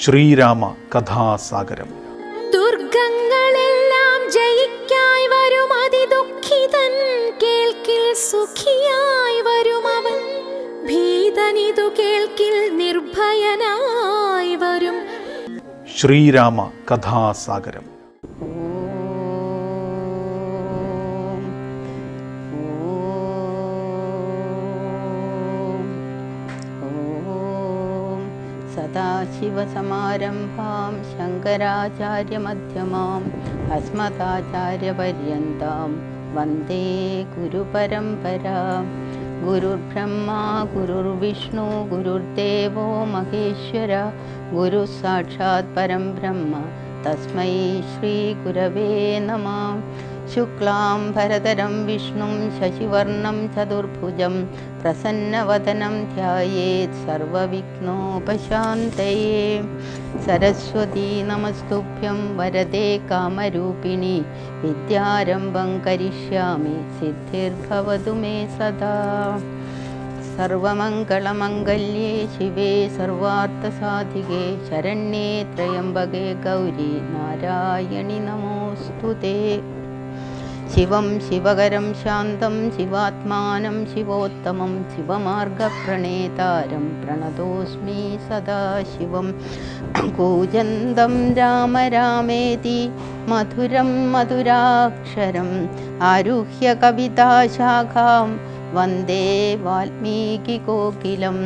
ശ്രീരാമ കഥാസാഗരം. ദുർഗങ്ങളെല്ലാം ജയിക്കായി വരും അതിദുഃഖിതൻ കേൾക്കിൽ സുഖിയായി വരും അവൻ. ഭീതനിതു കേൾക്കിൽ നിർഭയനായി വരും. ശ്രീരാമ കഥാസാഗരം. सदाशिवसमारम्भां शङ्कराचार्यमध्यमाम् अस्मदाचार्यपर्यन्तां वन्दे गुरुपरम्परा। गुरुर्ब्रह्मा गुरुर्विष्णु गुरुर्देवो महेश्वर गुरुः साक्षात् परं ब्रह्म तस्मै श्रीगुरवे नमः। शुक्लां भरतरं विष्णुं शशिवर्णं चतुर्भुजं प्रसन्नवदनं ध्यायेत् सर्वविघ्नोपशान्तये। सरस्वती नमस्तुभ्यं वरदे कामरूपिणि विद्यारम्भं करिष्यामि सिद्धिर्भवतु मे सदा സർവമംഗളമംഗല്യേ ശിവേ സർവാർത്ഥസാധികേ ശരണ്യേ ത്രയംബകേ ഗൗരി നാരായണി നമോസ്തുതേ ശിവം ശിവകരം ശാന്തം ശിവാത്മാനം ശിവോത്തമം ശിവമാർഗപ്രണേതാരം പ്രണതോസ്മി സദാശിവം കൂജന്തം രാമ രാമേതി മധുരം മധുരാക്ഷരം ആരുഹ്യ കവിതാശാഖാം വന്ദേ വാൽമീകി കോകിലം.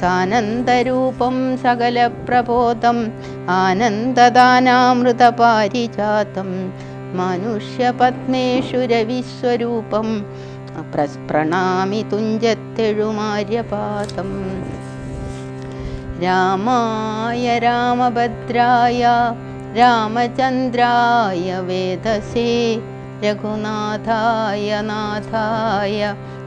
സാനന്ദരൂപം സകലപ്രബോധം. ആനന്ദദാനാമൃതപാരിജാതം മനുഷ്യപത്മേഷു രവിസ്വരൂപം. പ്രസ്പ്രണാമി തുഞ്ചത്തെഴുമാര്യപാദം. രാമായ രാമഭദ്രായ രാമചന്ദ്രായ വേദസേ. രഘുനാഥായ നാഥായ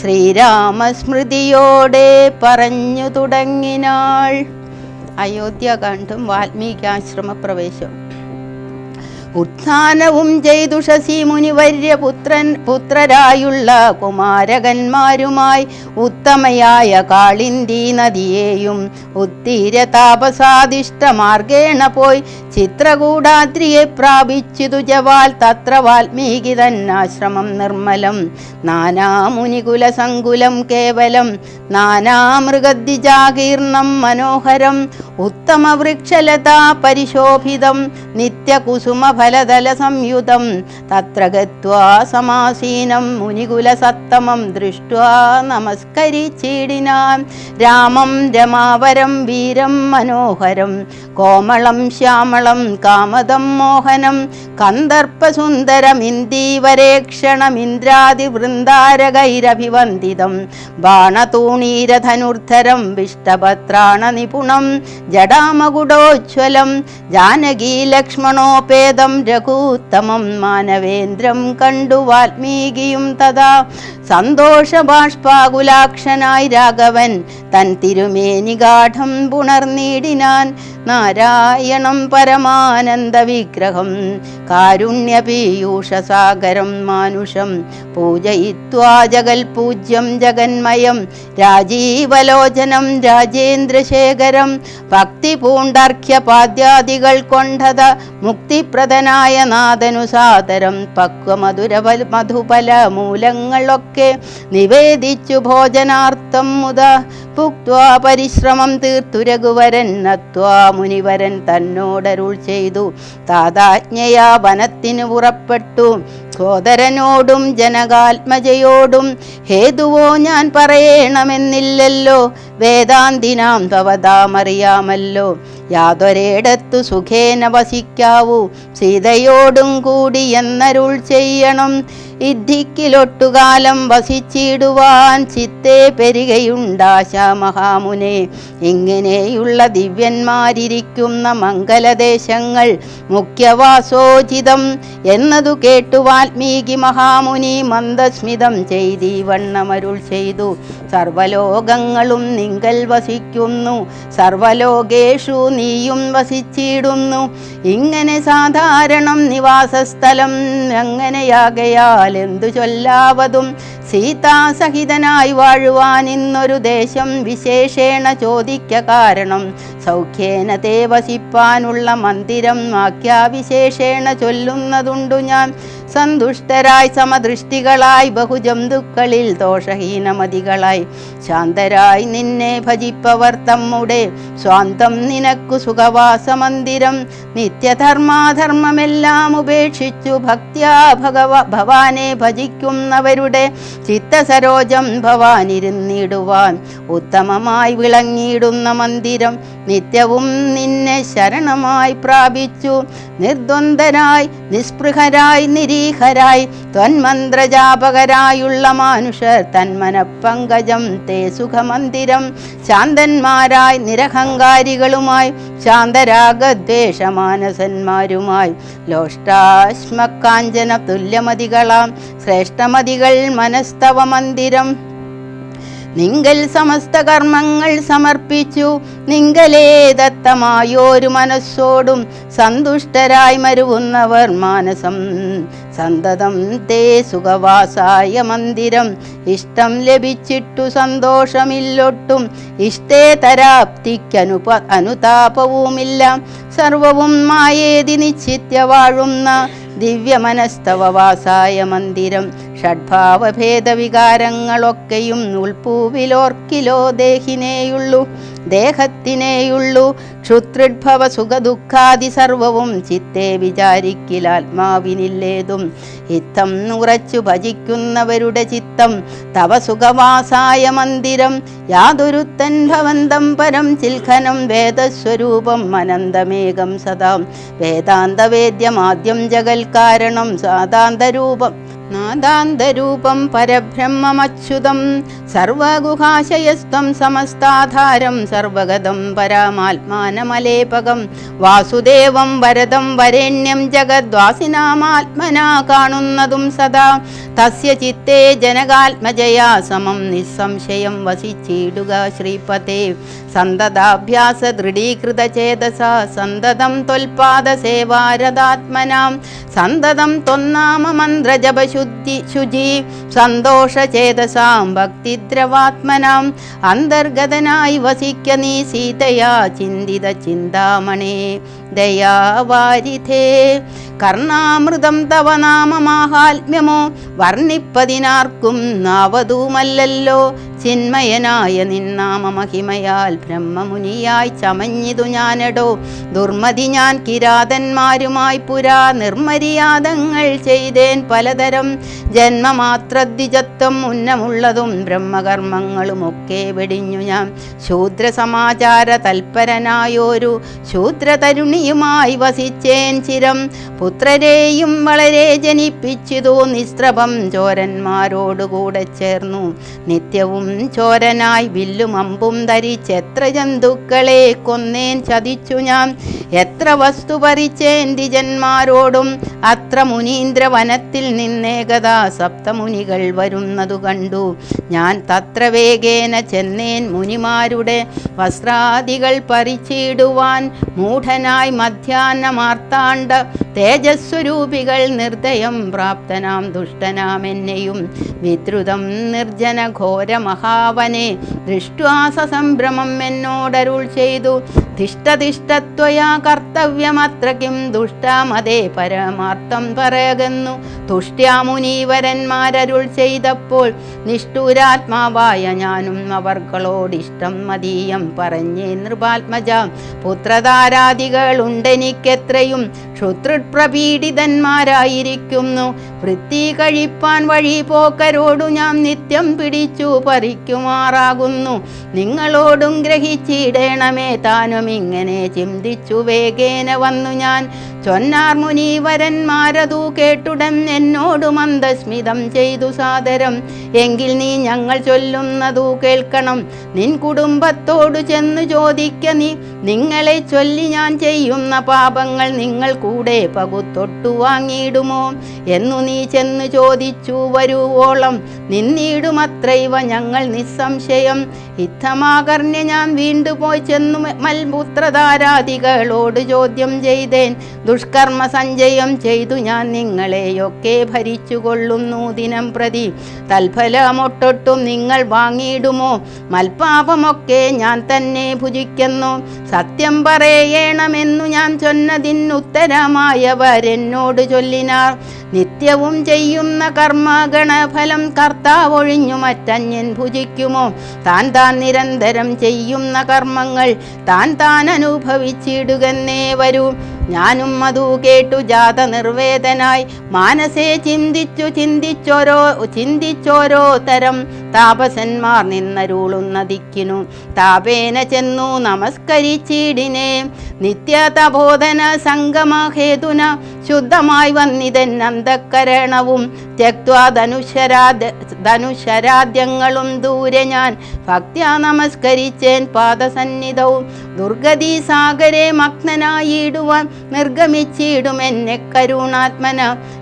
ശ്രീരാമസ്മൃതിയോടെ പറഞ്ഞു തുടങ്ങിനാൾ. അയോധ്യ വാൽമീകാശ്രമ പ്രവേശം ഉത്ഥാനവും ചെയ്തുഷസി മുനിവര്യ പുത്രൻ പുത്രരായുള്ള കുമാരകന്മാരുമായി ഉത്തമയായ കാളിന്തി നദിയെയും ഉത്തീര താപസാദിഷ്ട മാർഗേണ പോയി ചിത്രകൂടാദ്രിയെ പ്രാപിച്ചിതു ജവാൽ തത്ര വാൽമീകി തന്നാശ്രമം നിർമ്മലം. നാനാമുനികുല സങ്കുലം കേവലം. നാനാമൃഗദ്വിജാകീർണം മനോഹരം. ഉത്തമ വൃക്ഷലതാ പരിശോഭിതം. നിത്യകുസുമ ഫലതല സംയുതം തത്ര ഗത്വാ സമാസീനം. മുനികുല സത്തമം ദൃഷ്ട്വാ നമസ്കരിച്ചിടിനാൻ. രാമം രമാവരം വീരം മനോഹരം. കോമളം ശ്യാമളം കാമദം മോഹനം കന്ദർപ്പസുന്ദരമിന്ദീവരേക്ഷണമിന്ദ്രാദിവൃന്ദാരകൈരഭിവന്ദിതം. ബാണതൂണീരധനുർധരം വിഷ്ടപത്രാണനിപുണം. ജടാമകുടോജ്വലം ജാനകീലക്ഷ്മണോപേതം രഘൂത്തമം. മാനവേന്ദ്രം കണ്ടു വാൽമീകിയും തഥാ സന്തോഷബാഷ്പാകുലാക്ഷനായി രാഘവൻ തൻ തിരുമേനിഗാഠം പുണർനീടിനാൻ നാരായണം പരമാനന്ദ വിഗ്രഹം കാരുണ്യപീയൂഷസാഗരം മാനുഷം. പൂജയിത്വാ ജഗൽപൂജ്യം ജഗന്മയം. രാജീവലോചനം രാജേന്ദ്രശേഖരം. ഭക്തി പൂണ്ടർഘ്യപാദ്യാദികൾ കൊണ്ടത മുക്തിപ്രദനായ നാഥനുസാദരം പക്വമധുര മധുപല മൂലങ്ങളൊക്കെ നിവേദിച്ചു ഭോജനാർത്ഥം മുത. പുക്വാ പരിശ്രമം തീർത്തു രഘുവരൻ. നത്വാ മുനിവരൻ തന്നോടരുൾ ചെയ്തു. താതാജ്ഞയാ വനത്തിനു പുറപ്പെട്ടു. സോദരനോടും ജനകാത്മജയോടും ഹേതുവോ ഞാൻ പറയണമെന്നില്ലല്ലോ. വേദാന്തിനാം ഭവതാമറിയാമല്ലോ യാതൊരേടത്തു സുഖേന വസിക്കാവൂ. സീതയോടും കൂടി എന്നരുൾ ചെയ്യണം. ഇദ്ധിക്കിലൊട്ടുകാലം വസിച്ചിടുവാൻ ചിത്തേ പെരുകയുണ്ടാശ മഹാമുനെ. ഇങ്ങനെയുള്ള ദിവ്യന്മാരിരിക്കുന്ന മംഗലദേശങ്ങൾ മുഖ്യവാസോചിതം എന്നതു കേട്ടു വാൽമീകി മഹാമുനി മന്ദസ്മിതം ചെയ്തി വണ്ണമരുൾ ചെയ്തു. സർവലോകങ്ങളും നിങ്കൽ വസിക്കുന്നു. സർവലോകേഷു നീയും വസിച്ചിടുന്നു. ഇങ്ങനെ സാധാരണം നിവാസസ്ഥലം അങ്ങനെയാകയാൽ എന്തു ചൊല്ലാവതും സീതാസഹിതനായി വാഴുവാൻ ഇന്നൊരു ദേശം വിശേഷേണ ചോദിക്ക കാരണം. സൗഖ്യേന തേ വസിപ്പാനുള്ള മന്ദിരം വാക്യാവിശേഷേണ ചൊല്ലുന്നതുണ്ടു ഞാൻ. സന്തുഷ്ടരായി സമദൃഷ്ടികളായി ബഹുജന്തുക്കളിൽ ദോഷഹീനമതികളായി. ശാന്തരായി നിന്നെ ഭജിപ്പവർ തമ്മുടെ. സ്വാന്തം നിനക്കു സുഖവാസമന്ദിരം. നിത്യധർമാധർമ്മമെല്ലാം ഉപേക്ഷിച്ചു ഭക്ത്യാ ഭഗവ ഭവാനെ ഭജിക്കുന്നവരുടെ ചിത്തസരോജം ഭവാനിരുന്നിടുവാൻ. ഉത്തമമായി വിളങ്ങിയിടുന്ന മന്ദിരം നിത്യവും നിന്നെ ശരണമായി പ്രാപിച്ചു. നിർദ്വന്ദ്വരായി നിസ്പൃഹരായി നിരീഹരായി ത്വന്മന്ത്രജാപകരായുള്ള മാനുഷർ തന്മനപ്പങ്കജം തേ സുഖമന്ദിരം. ശാന്തന്മാരായി നിരഹങ്കാരികളുമായി ശാന്തരാഗദ്വേഷമാനസന്മാരുമായി. ലോഷ്ടാശ്മക്കാഞ്ചന തുല്യമതികളാം ശ്രേഷ്ഠമതികൾ മനസ്തവ മന്ദിരം നിങ്കൽ സമസ്ത കർമ്മങ്ങൾ സമർപ്പിച്ചു നിങ്കലേ ദത്തമായോരു മനസ്സോടും സന്തുഷ്ടരായി മരുവുന്നവർ മാനസം. സന്തതം തേ സുഖവാസായ മന്ദിരം. ഇഷ്ടം ലഭിച്ചിട്ടു സന്തോഷമില്ലൊട്ടും. ഇഷ്ടേ തരാപ്തിക്കനുപ അനുതാപവുമില്ല. സർവവും മായേതി നിശ്ചിത്യ വാഴുന്ന ദിവ്യമനസ്തവവാസായ മന്ദിരം. ഷഡ്ഭാവഭേദവികാരങ്ങളൊക്കെയും ഉൾപ്പൂവിലോർക്കിലോ ദേഹിനേയുള്ളൂ. ദേഹത്തിനേയുള്ളൂ. ക്ഷുത്രിഡ്ഭവ സുഖദുഃഖാദി സർവവും ചിത്തെ വിചാരിക്കിലാത്മാവിനില്ലേതും ഇത്തം ഉറച്ചു ഭജിക്കുന്നവരുടെ ചിത്തം. തവ സുഖവാസായ മന്ദിരം. യാതൊരുത്തൻ ഭവന്തം പരം ചിൽഖനം വേദസ്വരൂപം അനന്തമേകം സദാം. വേദാന്തവേദ്യമാദ്യം ജഗൽ കാരണം സാദാന്തരൂപം. നാദാന്തരൂപം പരബ്രഹ്മമച്യുതം സർവഗുഹാശയസ്തം സമസ്താധാരം സർവഗതം പരമാത്മാനമലേപകം വാസുദേവം വരദം വരേണ്യം ജഗദ്വാസിനാമാത്മനാ കാണുന്നതും സദാ തസ്യ ചിത്തേ ജനകാത്മജയാ സമം നിസ്സംശയം വസിച്ചിടുക ശ്രീപതേ സന്തതാഭ്യാസ ദൃഢീകൃത ചേതസ. സന്തതം ത്വൽപാദ സേവാരതാത്മനാം സന്തതം ത്വന്നാമ മന്ത്രജപശുദ്ധി ശുചി. സന്തോഷചേതസാം ഭക്തിദ്രവാത്മനാം. അന്തർഗതനായി വസിക്ക നീ സീതയാ. ചിന്തിത ചിന്താമണേ ദയാവാരിധേ. കർണാമൃതം തവ നാമമാഹാത്മ്യമോ വർണിപ്പതിനാർക്കും നാവതുമല്ലല്ലോ. ചിന്മയനായ നിന്നാമഹിമയാൽ ബ്രഹ്മമുനിയായി ചമഞ്ഞിതു ഞാനടോ. ദുർമതി ഞാൻ കിരാതന്മാരുമായി പുരാ. നിർമര്യാദങ്ങൾ ചെയ്തേൻ പലതരം ജന്മമാത്രദ്വിജത്വം ഉന്നമുള്ളതും ബ്രഹ്മകർമ്മങ്ങളുമൊക്കെ വെടിഞ്ഞു ഞാൻ. ശൂദ്ര സമാചാര തൽപരനായോരു ശൂദ്രതരുണിയുമായി വസിച്ചേൻ ചിരം. പുത്രരെയും വളരെ ജനിപ്പിച്ചിതു നിസ്ത്രഭം ചോരന്മാരോടുകൂടെ ചേർന്നു. നിത്യവും ചോരനായി വില്ലും അമ്പും ധരിച്ചെത്ര ജന്തുക്കളെ കൊന്നേൻ ചതിച്ചു ഞാൻ? എത്ര വസ്തു പറിച്ചേൻ ദ്വിജന്മാരോടും? അത്ര മുനീന്ദ്ര വനത്തിൽ നിന്നേകതാ സപ്തമുനികൾ വരുന്നതു കണ്ടു. ഞാൻ തത്ര വേഗേന ചെന്നേൻ മുനിമാരുടെ വസ്ത്രാദികൾ പറിച്ചിടുവാൻ മൂഢനായി മധ്യാഹ്നമാർത്താണ്ട തേജസ്വരൂപികൾ നിർദ്ദയം പ്രാപ്തനാം ദുഷ്ടനാം എന്നെയും വിദ്രുതം നിർജന ഘോര മഹാവനെ ദൃഷ്ട്വാസ സംഭ്രമം എന്നോടരുൾ ചെയ്തു തിഷ്ടതിഷ്ടത്വയാ കർത്തവ്യമത്ര കിം ദുഷ്ടമതേ പരമാർത്ഥം പറയകുന്നു തുഷ്ട്യാമുനീവരന്മാരരുൾ ചെയ്തപ്പോൾ നിഷ്ഠൂരാത്മാവായ ഞാനും അവർക്കളോടിഷ്ടം മതീയം പറഞ്ഞേ നൃപാത്മജ. പുത്രധാരാദികളുണ്ടെനിക്കെത്രയും ക്ഷുതൃപ്രപീഡിതന്മാരായിരിക്കുന്നു വൃത്തി കഴിപ്പാൻ വഴി പോക്കരോടു ഞാൻ നിത്യം പിടിച്ചു പറിക്കുമാറാകുന്നു. നിങ്ങളോടും ഗ്രഹിച്ചിടേണമേ താനും ഇങ്ങനെ ചിന്തിച്ചു വേഗേന വന്നു ഞാൻ ചൊന്നാർ മുനീവരന്മാരതു കേട്ടുടൻ എന്നോട് മന്ദസ്മിതം ചെയ്തു സാദരം. എങ്കിൽ നീ ഞങ്ങൾ ചൊല്ലുന്നതു കേൾക്കണം. നിൻ കുടുംബത്തോടു ചെന്ന് ചോദിക്ക നീ. നിങ്ങളെ ചൊല്ലി ഞാൻ ചെയ്യുന്ന പാപങ്ങൾ നിങ്ങൾ കൂടെ പകുത്തൊട്ടു വാങ്ങിയിടുമോ? എന്നു നീ ചെന്ന് ചോദിച്ചു വരുവോളം നിന്നിടുമത്രൈവ ഞങ്ങൾ നിസ്സംശയം. ഇത്തമാകർണ്യ ഞാൻ വീണ്ടുപോയി ചെന്നു മൽപുത്രധാരാധികളോട് ചോദ്യം ചെയ്തേൻ. ദുഷ്കർമ്മ സഞ്ചയം ചെയ്തു ഞാൻ നിങ്ങളെയൊക്കെ ഭരിച്ചു കൊള്ളുന്നു ദിനം പ്രതി. തൽഫലമൊട്ടൊട്ടും നിങ്ങൾ വാങ്ങിയിടുമോ? മൽപാപമൊക്കെ ഞാൻ തന്നെ ഭുജിക്കുന്നു. സത്യം പറയണമെന്നു ഞാൻ ചൊന്നതിനുത്തരമായവരെന്നോട് ചൊല്ലിനാർ. നിത്യവും ചെയ്യുന്ന കർമ്മഗണഫലം കർത്താവൊഴിഞ്ഞു മറ്റന്യൻ ഭുജിക്കുമോ? താൻ താൻ നിരന്തരം ചെയ്യുന്ന കർമ്മങ്ങൾ താൻ താൻ അനുഭവിച്ചിടുകന്നേ വരൂ. ഞാനും അതു കേട്ടു ജാത നിർവേദനായി മാനസേ ചിന്തിച്ചു ചിന്തിച്ചോരോ ചിന്തിച്ചോരോ തരം. താപസന്മാർ നിന്നരുളുന്ന ദിക്കിനു താപേന ചെന്നു നമസ്കരിച്ചിടിനെ. നിത്യതബോധന സംഗമഹേതുന. ശുദ്ധമായി വന്നിതൻ അന്ധക്കരണവും ധനുശരാദ്യങ്ങളും ദൂരെ ഞാൻ ഭക്ത്യാ നമസ്കരിച്ചേൻ പാദസന്നിധവും. ദുർഗതി സാഗരെ മഗ്നനായിടുവാൻ നിർഗമിച്ചിടും എന്നെ കരുണാത്മന.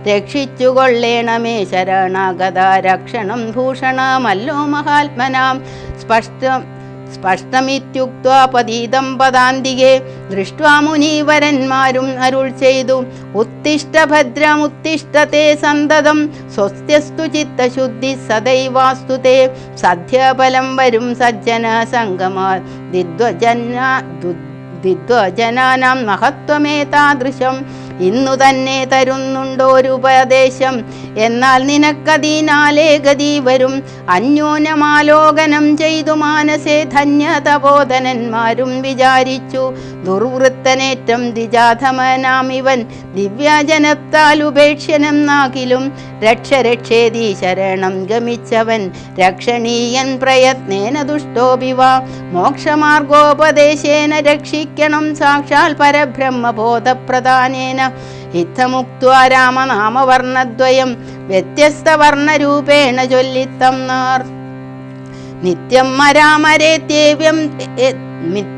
രക്ഷിച്ചുകൊള്ളേണമേ ശരണാഗത രക്ഷണം ഭൂഷണമല്ലോ മഹാത്മനാം. സ്പഷ്ടം സ്പഷ്ടമിത്യുക്വാ പതീതം പദാന്തികെ. ദൃഷ്ട്വാ മുനീവരന്മാരും അരുൾ ചെയ്തു. ഉത്തിഷ്ട ഭദ്രമുത്തിഷ്ടത്തെ സന്തതം. സ്വസ്ത്യസ്തു ചിത്തശുദ്ധി സദൈവാസ്തു സദ്യഫലം വരും സജ്ജന സംഗമാ ദിദ്വജന ദിദ്വജനാനാം മഹത്വമേതാദൃശം ഇന്നു തന്നെ തരുന്നുണ്ടോരുപദേശം എന്നാൽ നിനക്കതിനാലേ ഗതി വരും. അന്യോന്യമാലോകനം ചെയ്തു മാനസേ ധന്യതബോധനന്മാരും വിചാരിച്ചു. ദുർവൃത്തനേറ്റം ദിജാധമനാമിവൻ ദിവ്യജനത്താൽ ഉപേക്ഷ്യനെന്നാകിലും രക്ഷ രക്ഷേതി ശരണം ഗമിച്ചവൻ രക്ഷണീയൻ പ്രയത്നേന ദുഷ്ടോപിവ മോക്ഷമാർഗോപദേശേന രക്ഷിക്കണം സാക്ഷാൽ പരബ്രഹ്മബോധപ്രധാനേന ഇത്തമുക്വാ രാമനാമവർണദ്വയം വ്യത്യസ്ത വർണരൂപേണ ചൊല്ലിത്തം നാർ. നിത്യം മരാമരേത്യേവ്യം എ-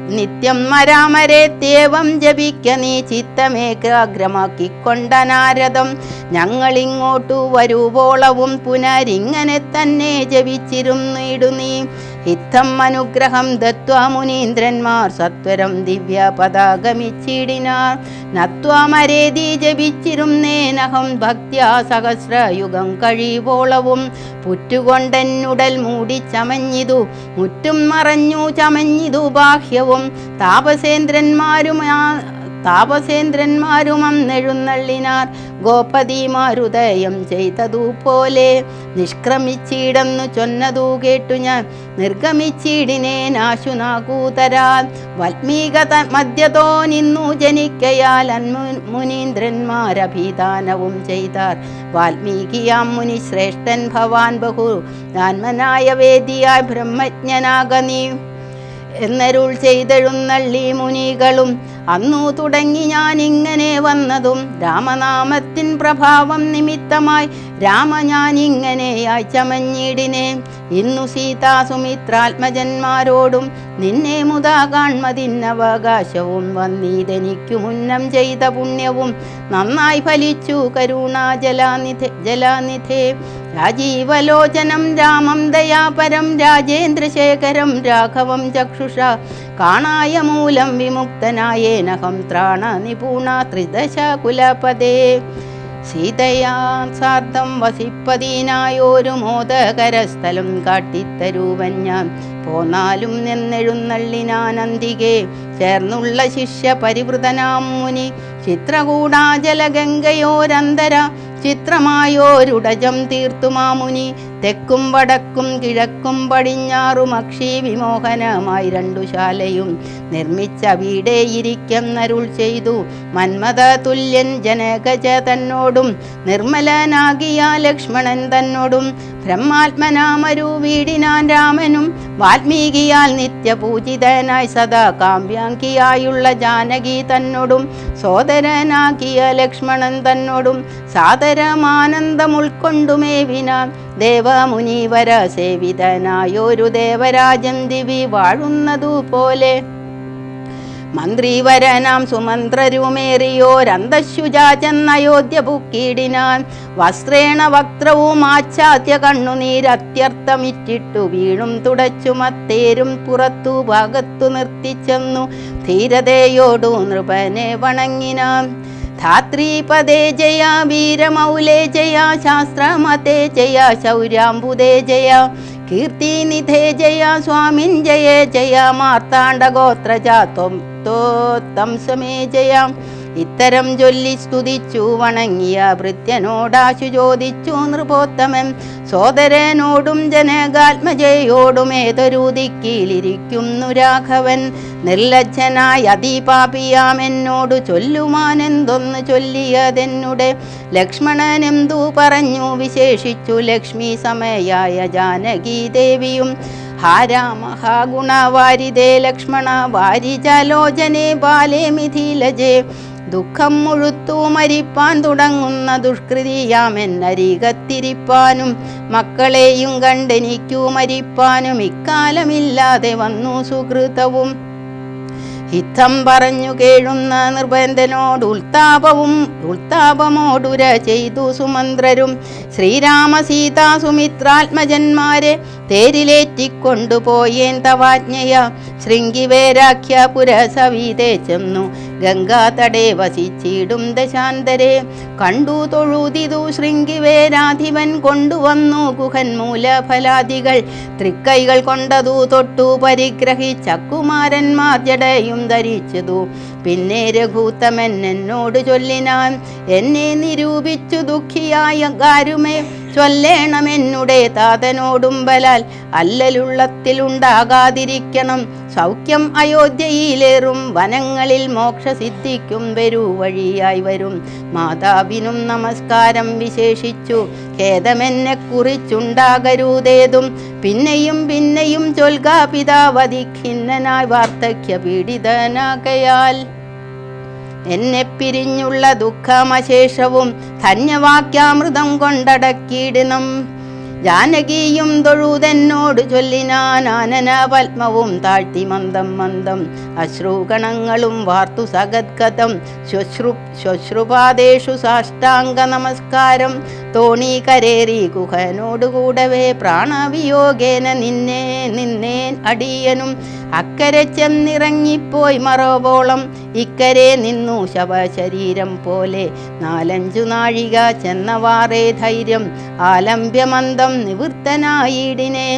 നിത്യം മരാമരേത്യേവം ജപിക്ക നീ ചിത്തമേകാഗ്രമാക്കിക്കൊണ്ട നാരദം ഞങ്ങളിങ്ങോട്ടു വരുവോളവും പുനരിങ്ങനെ തന്നെ ജപിച്ചിരുന്നിടു നീ. ഇത്തം അനുഗ്രഹം ദത്വാ മുനീന്ദ്രന്മാർ സത്വരം ദിവ്യ പതാകമിച്ചിടിനാർ. നത്വാമരേതി ജപിച്ചിരുന്നേനഹം ഭക്ത്യാ സഹസ്രയുഗം കഴിവോളവും. പുറ്റുകൊണ്ടെന്നുടൽ മൂടി ചമഞ്ഞിതു മുറ്റും മറഞ്ഞു ചമഞ്ഞിതു ബാഹ്യവും. താപസേന്ദ്രന്മാരുമാ താപസേന്ദ്രന്മാരും അന്നെഴുന്നള്ളിനാർ. ഗോപതിമാരുദയം ചെയ്തതു പോലെ നിഷ്ക്രമിച്ചിടന്നു ചൊന്നതു കേട്ടു ഞാൻ. നിർഗമിച്ചിടിനേനാശുനാകൂതരാൽ വൽമീക ത- മധ്യതോ നിന്നു ജനിക്കയാൽ അന്മു മുനീന്ദ്രന്മാരഭിദാനവും ചെയ്താർ. വാൽമീകിയാം മുനി ശ്രേഷ്ഠൻ ഭവാൻ ബഹു. ആത്മനായ വേദിയായി ബ്രഹ്മജ്ഞനാക നീ എന്നരുൾ ചെയ്തെഴുന്നള്ളി മുനികളും. അന്നു തുടങ്ങി ഞാൻ ഇങ്ങനെ വന്നതും രാമനാമത്തിൻ പ്രഭാവം നിമിത്തമായി രാമ ഞാൻ ഇങ്ങനെയായി ചമഞ്ഞിടിനെ ഇന്നു സീതാ സുമിത്രാത്മജന്മാരോടും നിന്നെ മുതാ കാൺമതിന്നവകാശവും വന്നീതെനിക്കു മുന്നം ചെയ്ത പുണ്യവും നന്നായി ഫലിച്ചു കരുണാ ജലാനിധ ജലാനിധേ. രാജീവലോചനം രാമം ദയാപരം രാജേന്ദ്രശേഖരം രാഘവം ചക്ഷുഷ കാണായ മൂലം വിമുക്തനായേനഹം ത്രാണ നിപുണ ത്രിദശ കുലപദേ സീതയാ സാർദ്ധം വസിപ്പതിനായൊരു മോദകരസ്ഥലം കാട്ടിത്തരൂവൻ ഞാൻ. പോന്നാലും നിന്നെഴുന്നള്ളിനാനന്തികെ ചേർന്നുള്ള ശിഷ്യ പരിവൃതനാം മുനി. ചിത്രകൂടാജലഗംഗയോരന്തര ചിത്രമായോരുടജം തീർത്തുമാമുനി തെക്കും വടക്കും കിഴക്കും പടിഞ്ഞാറും അക്ഷി വിമോഹനമായി രണ്ടു ശാലയും നിർമ്മിച്ച വീടേ ഇരിക്കുന്നരുൾ ചെയ്തു. മന്മത തുല്യൻ ജനകജ തന്നോടും നിർമ്മലനാകിയ ലക്ഷ്മണൻ തന്നോടും ബ്രഹ്മാത്മനാമരു വീടിനാൻ രാമനും വാൽമീകിയാൽ നിത്യപൂജിതനായി സദാ കാമ്യാങ്കിയായുള്ള ജാനകി തന്നോടും സോദരനാകിയ ലക്ഷ്മണൻ തന്നോടും സാദരമാനന്ദം ഉൾക്കൊണ്ടുമേവിനാൻ ദേവമുനീവര സേവിതനായൊരു ദേവരാജൻ ദിവി വാഴുന്നതുപോലെ മന്ത്രിവരനാം സുമന്ത്രരുമേറിയോരന്തശുചാചെന്നയോധ്യ പുക്കീടിനാൻ. വസ്ത്രേണ വക്ത്രവും ആച്ഛാദ്യ കണ്ണുനീരത്യർത്ഥമിറ്റിട്ടു വീണും തുടച്ചു മത്തേരും പുറത്തു ഭാഗത്തു നിർത്തിച്ചെന്നു ധീരതയോടു നൃപനെ വണങ്ങിനാൻ ധാത്രീപദേ ജയ വീരമൗലേ ജയ ശാസ്ത്രമതേ ജയ ശൗര്യാംബുദേ ജയ കീർത്തിനിധേ ജയ സ്വാമിൻ ജയ ജയ മാർത്താണ്ഡഗോത്രജ ത്വം തോത്തംസമേ ജയ ഇത്തരം ചൊല്ലി സ്തുതിച്ചു വണങ്ങിയ ഭൃത്യനോടാശു ചോദിച്ചു നൃപോത്തമൻ. സോദരനോടും ജനകാത്മജയോടും ഏതൊരു ദിക്കിലിരിക്കുന്നു രാഘവൻ. നിർലജ്ജനായ അതിപാപിയാം എന്നോട് ചൊല്ലുമാൻ എന്തൊന്ന് ചൊല്ലിയതെന്നുടെ. ലക്ഷ്മണനെന്തു പറഞ്ഞു? വിശേഷിച്ചു ലക്ഷ്മി സമയായ ജാനകി ദേവിയും. ഹാരാ ഹാരാമഹാഗുണവാരിതേ ലക്ഷ്മണ വാരിജലോചനെ ബാലേ മിഥിലജേ. ദുഃഖം മുഴുത്തു മരിപ്പാൻ തുടങ്ങുന്ന ദുഷ്കൃതിയാം എന്നരികത്തിരിപ്പാനും മക്കളെയും കണ്ടെനിക്കു മരിപ്പാനും ഇക്കാലമില്ലാതെ വന്നു സുഹൃതവും. ഹിത്തം പറഞ്ഞു കേഴുന്ന നിർബന്ധനോട് ഉൽത്താപവും ഉൽത്താപമോടുര ചെയ്തു സുമന്ത്രരും. ശ്രീരാമ സീതാ സുമിത്രാത്മജന്മാരെ തേരിലേറ്റിക്കൊണ്ടുപോയേൻ തവാജ്ഞയ. ശൃംഗിവേരാഖ്യ പുരസവീതേ ചെന്നു. ഗംഗാതടേ വസിച്ചിടും ദശാന്തരെ. കണ്ടു തൊഴുതിതു ശൃംഗിവേരാധിപൻ കൊണ്ടുവന്നു ഗുഹൻ മൂലഫലാദികൾ. തൃക്കൈകൾ കൊണ്ടതു തൊട്ടു പരിഗ്രഹിച്ചക്കുമാരന്മാർ ജടയും ധരിച്ചതു. പിന്നെ രഘൂത്തമൻ എന്നോട് ചൊല്ലിനാൻ എന്നെ നിരൂപിച്ചു ദുഃഖിയായ ഗാരുമേ ചൊല്ലേണമെന്നുടെ ബലാൽ അല്ലലുള്ളത്തിലുണ്ടാകാതിരിക്കണം സൗഖ്യം അയോധ്യയിലേറും വനങ്ങളിൽ മോക്ഷസിദ്ധിക്കും വരൂ വഴിയായി വരും. മാതാവിനും നമസ്കാരം വിശേഷിച്ചു ഖേദമെന്നെ കുറിച്ചുണ്ടാകരുതേതും. പിന്നെയും പിന്നെയും ചൊൽകാ പിതാവതി ഖിന്നനായി വാർദ്ധക്യ പീഡിതനാകയാൽ എന്നെ പിരിഞ്ഞുള്ള ദുഃഖമശേഷവും ധന്യവാക്യാമൃതം കൊണ്ടടക്കിയിടണം ജാനകിയും തൊഴുതെന്നോട് ചൊല്ലിനാൻ ആനന പത്മവും താഴ്ത്തി മന്ദം മന്ദം അശ്രുകണങ്ങളും വാർത്തു സഗദ്ഗതം ശ്വശ്രു ശ്വശ്രുപാദേഷു സാഷ്ടാംഗ നമസ്കാരം തോണി കരേറി ഗുഹനോടുകൂടവേ പ്രാണവിയോഗേന നിന്നെ നിന്നേൻ അടിയനും. അക്കരെ ചെന്നിറങ്ങിപ്പോയി മറവോളം ഇക്കരെ നിന്നു ശവശരീരം പോലെ. നാലഞ്ചു നാഴിക ചെന്നവാറേ ധൈര്യം ആലംബ്യമന്ദം നിവൃത്തനായിടിനെ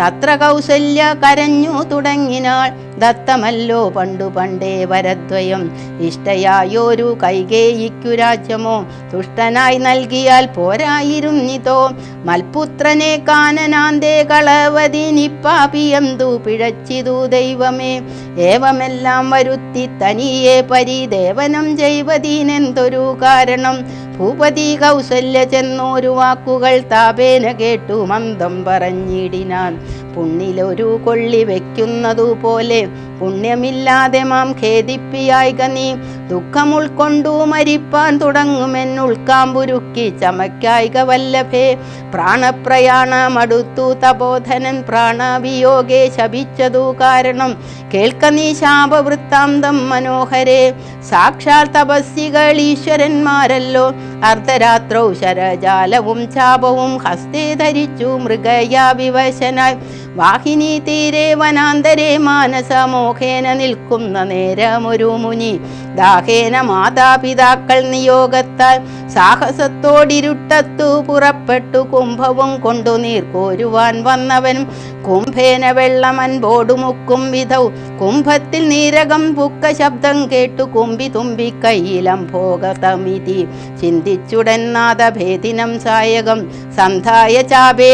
തത്ര കൗസല്യ കരഞ്ഞു തുടങ്ങിനാൾ ദത്തമല്ലോ പണ്ടു പണ്ടേ വരദ്വയം. ഇഷ്ടയായോരു കൈകേയിക്കു രാജ്യമോ? തുഷ്ടനായി നൽകിയാൽ പോരായിരുന്നിതോ? മൽപുത്രനെ കാനനാന്തേ കളവതിനിപ്പാപിയന്തു പിഴച്ചിതു ദൈവമേ. ഏവമെല്ലാം വരുത്തി തനിയെ പരിദേവനം ചെയ്വതീനെന്തൊരു കാരണം? ഭൂപതി കൗസല്യ ചെന്നോരു വാക്കുകൾ താപേന കേട്ടു മന്ദം പറഞ്ഞിടിനാൻ. പുണ്ണിലൊരു കൊള്ളി വെക്കുന്നതു പോലെ പുണ്യമില്ലാതെ മാം ഖേദിപ്പിയായിക നീ ദുഃഖം ഉൾക്കൊണ്ടു മരിപ്പാൻ തുടങ്ങുമെന്നുൾക്കാമ്പുരുക്കി ചമക്കായിക വല്ലഭേ പ്രാണപ്രയാണമടുത്തു തപോധനൻ പ്രാണവിയോഗെ ശപിച്ചതു കാരണം കേൾക്ക നീ ശാപവൃത്താന്തം മനോഹരെ. സാക്ഷാൽ തപസ്സികൾ ഈശ്വരന്മാരല്ലോ. അർദ്ധരാത്രൗ ശരജാലവും ചാപവും ഹസ്തേ ധരിച്ചു മൃഗയാ വിവശനായി. വാഹിനി തീരെ വനാന്തരെ മാനസമോഹേന നിൽക്കുന്ന നേരമൊരു മുനി. ദാഹേന മാതാപിതാക്കൾ നിയോഗത്താൽ സാഹസത്തോടിരുട്ടത്തു പുറപ്പെട്ടു കുംഭവും കൊണ്ടു നീർക്കോരുവാൻ വന്നവനും കുംഭേന വെള്ളമൻ മുക്കും വിധൗ. കുംഭത്തിൽ നീരകം പുക്ക ശബ്ദം കേട്ടു കുമ്പി തുമ്പി കയ്യിലം ഭോഗതമിതി. ചിന്തിച്ചുടൻ നാദഭേദിനം സായകം സന്ധായ ചാപേ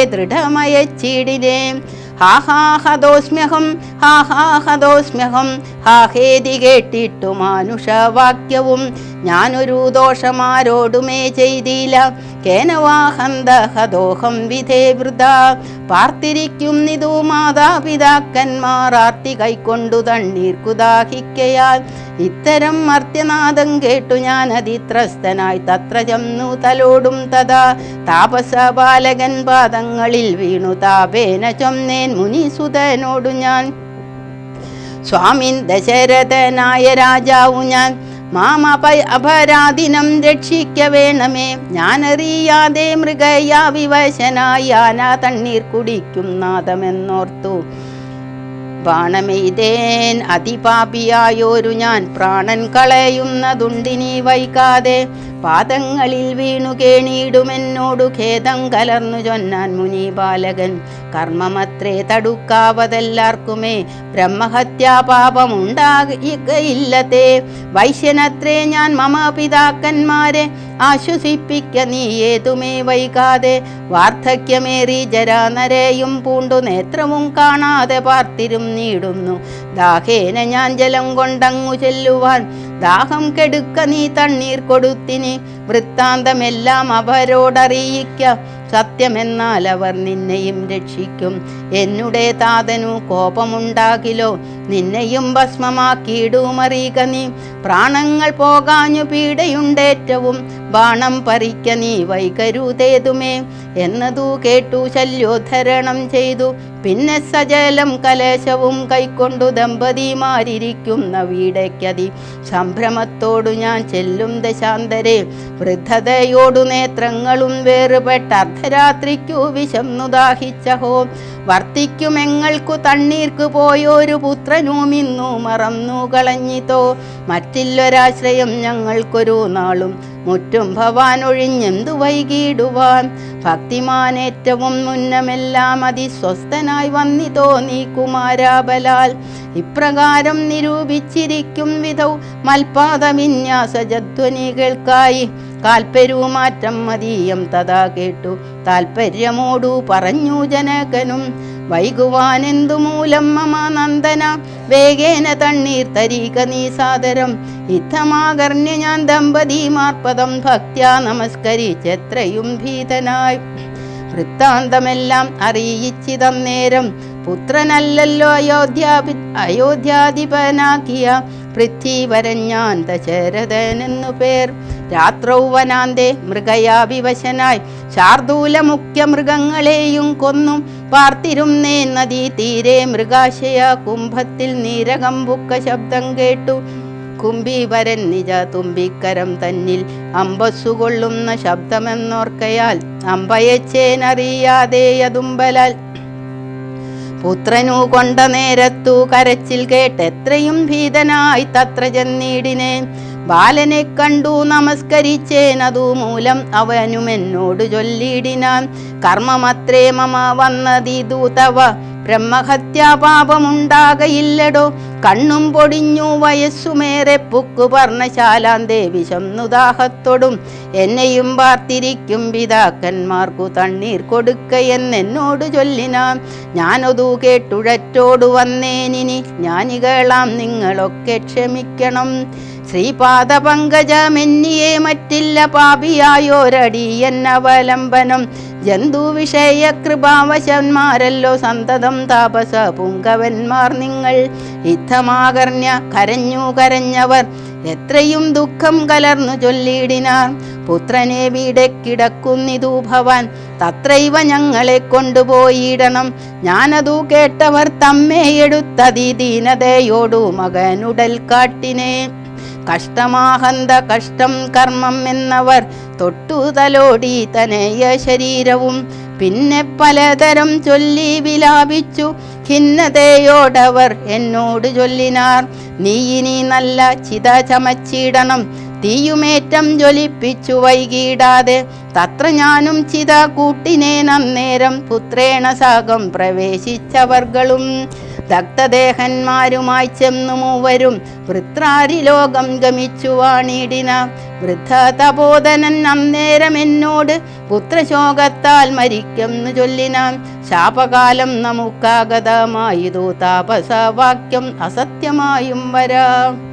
ദൃഢമയച്ചീടിനേ ഹാഹാഹദോസ്മ്യഹം. ഹാ ഹാഹേതി കേട്ടിട്ടു മാനുഷവാക്യവും. ഞാനൊരു ദോഷമാരോടുമേ ചെയ്തില്ല കേനവാഹന്തഹദോഹം വിധേ വൃത. പാർത്തിരിക്കുന്നിതു മാതാപിതാക്കന്മാർ ആർത്തി കൈക്കൊണ്ടു തണ്ണീർ കുദാഹിക്കയാൽ. ഇത്തരം മർത്യനാദം കേട്ടു ഞാൻ അതിത്രസ്തനായി തത്ര ചെന്നു തലോടും തഥാ. താപസ ബാലകൻ പാദങ്ങളിൽ വീണു. താപേന ചൊന്നേൻ മുനിസുതനോടു ഞാൻ. സ്വാമിൻ ദശരഥനായ രാജാവു ഞാൻ. മാമ അപരാധിനം രക്ഷിക്ക വേണമേ. ഞാനറിയാതെ മൃഗയാ വിവശനായി ആന തണ്ണീർ കുടിക്കും നാദമെന്നോർത്തു. ബാണമെയ്തേൻ അതിപാപിയായോരു ഞാൻ പ്രാണൻ കളയുന്നതുണ്ടിനി വൈകാതെ പാദങ്ങളിൽ വീണു കേണിയിടുമെന്നോടു ഖേദം കലർന്നു ചൊന്നാൻ മുനി ബാലകൻ കർമ്മമത്രേ തടുക്കാവതെല്ലാർക്കുമേ ബ്രഹ്മഹത്യാപാപമുണ്ടാകയില്ലതേ വൈശ്യനത്രേ ഞാൻ മമ പിതാക്കന്മാരെ ആശ്വസിപ്പിക്ക നീ ഏതുമേ വൈകാതെ. വാർദ്ധക്യമേറി ജരാനരയും പൂണ്ടു നേത്രവും കാണാതെ പാർത്തിരും നീടുന്നു. ദാഹേന ഞാൻ ജലം കൊണ്ടങ്ങു ചെല്ലുവാൻ. ദാഹം കെടുക്ക നീ തണ്ണീർ കൊടുത്തിനി. വൃത്താന്തമെല്ലാം അവരോടറിയിക്ക. സത്യമെന്നാൽ അവർ നിന്നെയും രക്ഷിക്കും. എന്നുടേ താതനു കോപമുണ്ടാകിലോ? നിന്നെയും ഭസ്മമാക്കിയിടുമറിയുക നീ. പ്രാണങ്ങൾ പോകാഞ്ഞു പീഡയുണ്ടേറ്റവും ബാണം പറിക്ക നീ വൈകരുതേതുമേ. എന്നതു കേട്ടു ശല്യോദ്ധരണം ചെയ്തു. പിന്നെ സജലം കലേശവും കൈക്കൊണ്ടു ദമ്പതിമാരിയ്ക്കുന്ന വീടയ്ക്കതി സംഭ്രമത്തോടു ഞാൻ ചെല്ലും ദശാന്തരെ. വൃദ്ധതയോടു നേത്രങ്ങളും വേറുപെട്ട അർദ്ധരാത്രിക്കു വിശംനുദാഹിച്ചഹോ വർത്തിക്കുമെങ്ങൾക്കു തണ്ണീർക്കു പോയൊരു പുത്രനും ഇന്നു മറന്നു കളഞ്ഞിതോ. മറ്റില്ലൊരാശ്രയം ഞങ്ങൾക്കൊരു നാളും മുറ്റും ഭവാൻ ഒഴിഞ്ഞെന്തു വൈകിടുവാൻ. ഭക്തിമാനേറ്റവും മുന്നമെല്ലാം അതിസ്വസ്ഥനായി വന്നിതോ നീ കുമാരാബലാൽ. ഇപ്രകാരം നിരൂപിച്ചിരിക്കും വിധൗ മൽപാദ വിന്യാസജധ്വനികൾക്കായി കാൽപ്പെരുമാറ്റം മതീയം തഥാ കേട്ടു. താൽപ്പര്യമോടു പറഞ്ഞു ജനകനും വൈകുവാനെന്തു മൂലം മമ നന്ദന? വേഗേന തണ്ണീർ തരീക നീ സാദരം. ഇത്തമാകർണ്യ ഞാൻ ദമ്പതിമാർപ്പതം ഭക്ത്യാ നമസ്കരിച്ചെത്രയും ഭീതനായി. വൃത്താന്തമെല്ലാം അറിയിച്ചിതം നേരം. പുത്രനല്ലല്ലോ അയോധ്യാപി അയോധ്യാധിപനാക്കിയ പൃഥ്വീവരൻ ഞാൻ ദശരഥനെന്നു പേർ. രാത്രൗവനാന്തേ മൃഗയാഭിവശനായി. ശാർദൂല മുഖ്യ മൃഗങ്ങളെയും കൊന്നു. പാർത്തിരുന്നേ നദീ തീരെ മൃഗാശയ കുംഭത്തിൽ നീരകമ്പുക്ക ശബ്ദം കേട്ടു. കുംഭീവരൻ നിജ തുമ്പിക്കരം തന്നിൽ അമ്പസ്സുകൊള്ളുന്ന ശബ്ദമെന്നോർക്കയാൽ അമ്പയച്ചേനറിയാതെ അതുമ്പലാൽ പുത്രനു കൊണ്ട നേരത്തു കരച്ചിൽ കേട്ടെത്രയും ഭീതനായി തത്ര ചെന്നീടിനെ ബാലനെ കണ്ടു നമസ്കരിച്ചേനതു മൂലം അവനും എന്നോട് ചൊല്ലിയിടിനാൻ കർമ്മമത്രേ മമ വന്നതിതു തവ. ബ്രഹ്മഹത്യാപാപമുണ്ടാകയില്ലടോ കണ്ണും പൊടിഞ്ഞു വയസ്സുമേറെ പുക്കു പർണശാലാന്തേ ശംനുദാഹത്തോടും. എന്നെയും പാർത്തിരിക്കും പിതാക്കന്മാർക്കു തണ്ണീർ കൊടുക്കയെന്നെന്നോട് ചൊല്ലിനാം. ഞാനതു കേട്ടുഴറ്റോടു വന്നേനിനി. ജ്ഞാനികളാം നിങ്ങളൊക്കെ ക്ഷമിക്കണം. ശ്രീപാദ പങ്കജമെന്നിയെ മറ്റില്ല പാപിയായോരടി എന്നവലംബനം ജന്തു വിഷയ കൃപാവശന്മാരല്ലോ സന്തതം താപസ പുങ്കവന്മാർ നിങ്ങൾ. യുദ്ധമാകർണ്യ കരഞ്ഞു കരഞ്ഞവർ എത്രയും ദുഃഖം കലർന്നു ചൊല്ലിയിടിനാർ. പുത്രനെ വീടെ കിടക്കുന്നിതു ഭവാൻ തത്രൈവ ഞങ്ങളെ കൊണ്ടുപോയിടണം. ഞാനതു കേട്ടവർ തമ്മേ എടുത്തതി ദീനതയോടു മകനുടൽ കാട്ടിനെ കഷ്ടമാഹന്ത കഷ്ടം കർമ്മം എന്നവർ തൊട്ടുതലോടി തനയ ശരീരവും. പിന്നെ പലതരം ചൊല്ലി വിലാപിച്ചു ഖിന്നതയോടവർ എന്നോട് ചൊല്ലിനാർ. നീ ഇനി നല്ല ചിത ചമച്ചിടണം തീയുമേറ്റം ജ്വലിപ്പിച്ചു വൈകിടാതെ. തത്ര ഞാനും ചിത കൂട്ടിനെ നന്നേരം പുത്രേണ സാഗം പ്രവേശിച്ചവർകളും ദഗ്ധദേഹന്മാരുമായി ചെന്നു മൂവരും വൃത്രാരിലോകം ഗമിച്ചു വാണിടിന. വൃദ്ധ തപോധനൻ അന്നേരം എന്നോട് പുത്രശോകത്താൽ മരിക്കും ചൊല്ലിനാൻ ശാപകാലം നമുക്കാഗതമായതു താപസവാക്യം അസത്യമായും വരാം.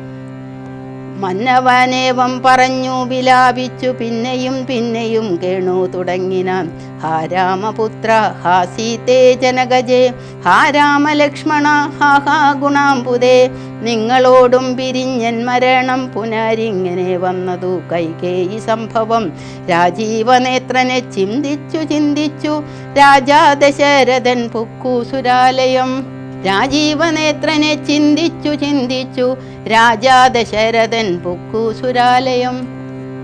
മന്നവനേവം പറഞ്ഞു വിലാപിച്ചു പിന്നെയും പിന്നെയും കേണു തുടങ്ങിനാൻ ഹാ രാമപുത്ര ഹാ സീതേ ജനകജേ ഹാ രാമലക്ഷ്മണ ഹാ ഹാ ഗുണാംബുദേ. നിങ്ങളോടും പിരിഞ്ഞൻ മരണം പുനരിങ്ങനെ വന്നതു കൈകേയി സംഭവം. രാജീവനേത്രനെ ചിന്തിച്ചു ചിന്തിച്ചു രാജാ ദശരഥൻ പുക്കു സുരാലയം രാജീവനേത്രനെ ചിന്തിച്ചു ചിന്തിച്ചു. രാജാ ദശരഥൻ സുരാലയം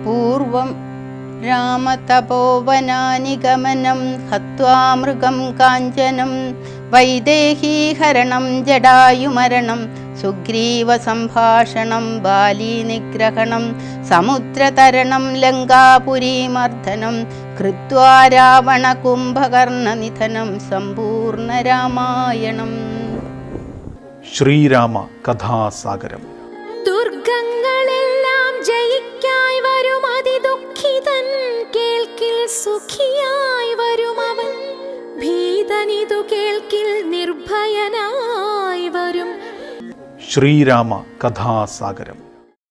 പൂർവം രാമതപോവനാനിഗമനം. ഹത്വാമൃഗം മൃഗം കാഞ്ചനം വൈദേഹീഹരണം ജടായുമരണം സുഗ്രീവ സംഭാഷണം ബാലി നിഗ്രഹണം. സമുദ്രതരണം ലങ്കാപുരീമർദ്ദനം കൃത്വാ രാവണ കുംഭകർണ നിധനം സമ്പൂർണ രാമായണം. ശ്രീരാമ കഥാസാഗരം. ദുർഗങ്ങളെല്ലാം ജയിക്കായി വരും അതിദുഃഖിതൻ കേൾക്കിൽ സുഖിയായി വരും അവൻ. ഭീതനിതു കേൾക്കിൽ നിർഭയനായി വരും. ശ്രീരാമ കഥാസാഗരം.